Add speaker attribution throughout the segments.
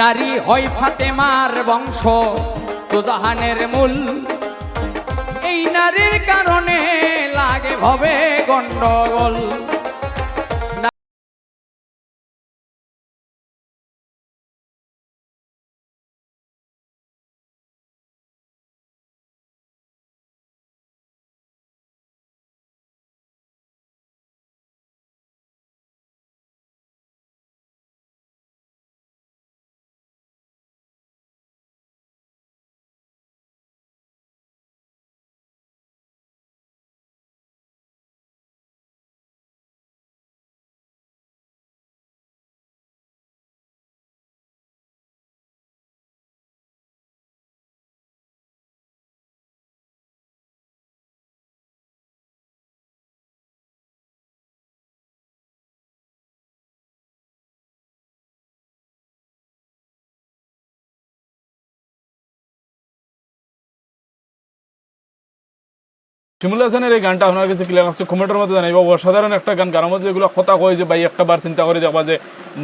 Speaker 1: নারী হয় ফাতেমার বংশ দুজাহানের মূল। এই নারীর কারণে লাগে ভবে গন্ডগোল।
Speaker 2: শিমুল হাসানের এই গানটা আপনার কাছে ক্লিয়ার আছে কমেন্টের মধ্যে জানাই বা অসাধারণ একটা গান। গানের মধ্যে যেগুলো কথা কয় যে, ভাই, একটা বার চিন্তা করে দেখবা যে,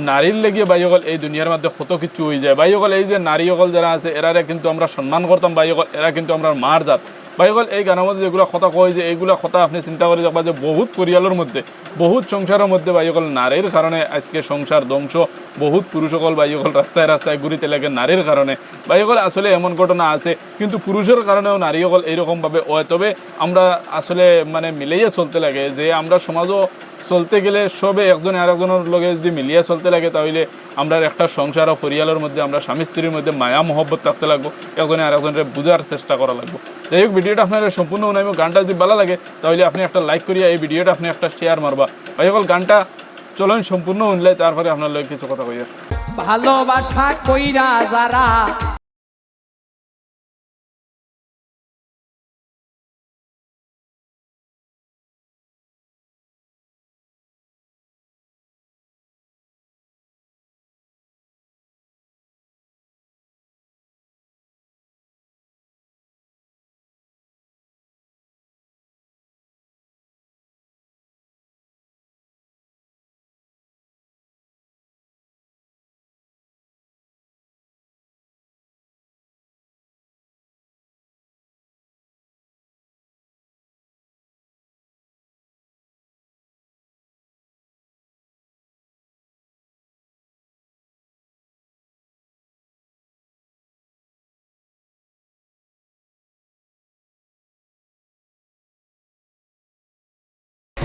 Speaker 2: নারীর লেগে ভাই অকল এই দুনিয়ার মধ্যে কত কিছু হয়ে যায়। ভাই অকল এই যে নারী অকল যারা আছে, এরারে কিন্তু আমরা সম্মান করতাম। ভাই অকল এরা কিন্তু আমরা মার জাত। ভাই, অকল এই গানের মধ্যে যেগুলো কথা কয় যে, এইগুলো কথা আপনি চিন্তা করে দেখবা যে বহুত পরিয়ালের মধ্যে, বহুত সংসারের মধ্যে বাইকল নারীর কারণে আজকে সংসার ধ্বংস, বহুত পুরুষ সকল ভাই, অকল রাস্তায় রাস্তায় ঘুরিতে লাগে নারীর কারণে বাইকল আসলে এমন ঘটনা আছে, কিন্তু পুরুষের কারণেও নারী সকল এইরকমভাবে হয়। তবে আমরা আসলে মানে মিলেইয়ে চলতে লাগে যে, আমরা সমাজও চলতে গেলে সবে একজন আর একজনের লগে যদি মিলিয়ে চলতে লাগে, তাহলে আমরা একটা সংসার ও পরিয়ালের মধ্যে, আমরা স্বামী স্ত্রীর মধ্যে মায়া মহব্বত থাকতে লাগবো, একজনে আর একজনের বোঝার চেষ্টা করা লাগবো। যাই হোক, ভিডিওটা আপনার সম্পূর্ণ উনাইব গানটা যদি ভালো লাগে, তাহলে আপনি একটা লাইক করিয়া এই ভিডিওটা আপনি একটা শেয়ার মারবা। ভাই সকল গানটা চলুন, সম্পূর্ণ উনলে তারপরে আপনার লগে কিছু কথা কইয়া।
Speaker 1: ভালোবাসা কইরা যারা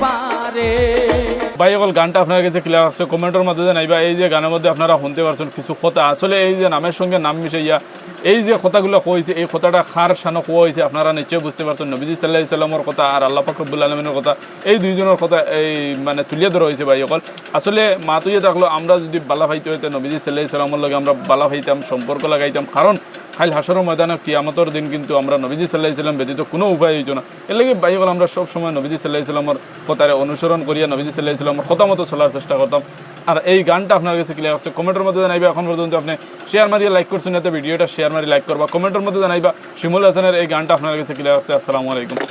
Speaker 1: পারে।
Speaker 2: ভাই সকল গানটা আপনার কাছে ক্লিয়ার আছে, কমেন্টের মধ্যে জানাইবা এই যে গানের মধ্যে আপনারা শুনতে পারছেন কিছু কথা। আসলে এই যে নামের সঙ্গে নাম মিশাইয়া, এই যে কথাগুলো কইছে, এই কথাটা খার সানো কোয়া হয়েছে আপনারা নিশ্চয়ই বুঝতে পারছেন। নবীজি সাল্লাহ সাল্লামের কথা আর আল্লাহ ফাকরবুল আলমিনের কথা, এই দুইজনের কথা এই মানে তুলিয়ে ধরা হয়েছে ভাই সকল আসলে মা তুইয়ে থাকল, আমরা যদি বালা ভাইতে হইতে নবীজি সাল্লাহ সাল্লামের লগে আমরা বালা ভাইতাম, সম্পর্ক লাগাইতাম, কারণ খাইল হাসরের ময়দানে কিয়ামতর দিন কিন্তু আমরা নবীজি সাল্লাহ সাল্লাম ব্যতীত কোনো উপায় হইত না। এর লাগে সকল আমরা সব সময় নবীজি সাল্লাহ ইসলামর কথারে অনুসরণ করিয়া নবীজি সাল্লাহ ইসলামর খতামত চলার চেষ্টা করতাম। আর এই গানটা আপনার কাছে ক্লিয়ার আছে। কমেন্টের মধ্যে জানাইবা, এখন পর্যন্ত আপনি শেয়ার মারিয়ে লাইক করছেন, এতে ভিডিওটা শেয়ার মারি লাইক করবা। কমেন্টের মধ্যে জানাইবা, শিমুল হাসানের এই গানটা আপনার কাছে ক্লিয়ার আছে। আসসালামু আলাইকুম।